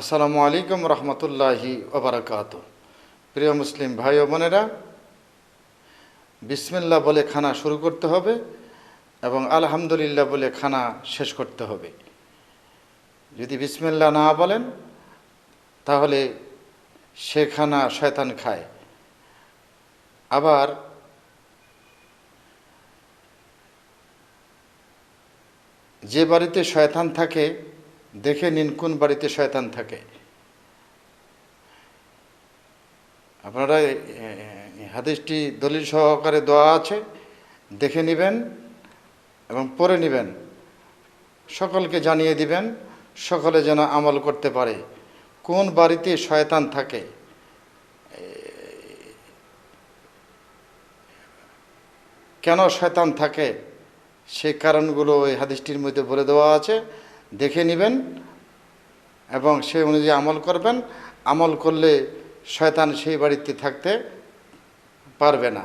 আসসালামু আলাইকুম রহমতুল্লাহি ওবরাকাত প্রিয় মুসলিম ভাই ও বোনেরা বিসমিল্লা বলে খানা শুরু করতে হবে এবং আলহামদুলিল্লাহ বলে খানা শেষ করতে হবে। যদি বিসমিল্লা না বলেন, তাহলে সে খানা শয়তান খায়। আবার যে বাড়িতে শয়তান থাকে দেখে নিন কোন বাড়িতে শয়তান থাকে। আপনারা হাদিসটি দলিল সহকারে দেওয়া আছে, দেখে নেবেন এবং পড়ে নেবেন। সকলকে জানিয়ে দিবেন, সকলে যেন আমল করতে পারে। কোন বাড়িতে শয়তান থাকে? কেন শয়তান থাকে? সেই কারণগুলো ওই হাদিসটির মধ্যে বলে দেওয়া আছে। দেখে নেবেন এবং সে অনুযায়ী আমল করবেন। আমল করলে শয়তান সেই বাড়িতে থাকতে পারবে না।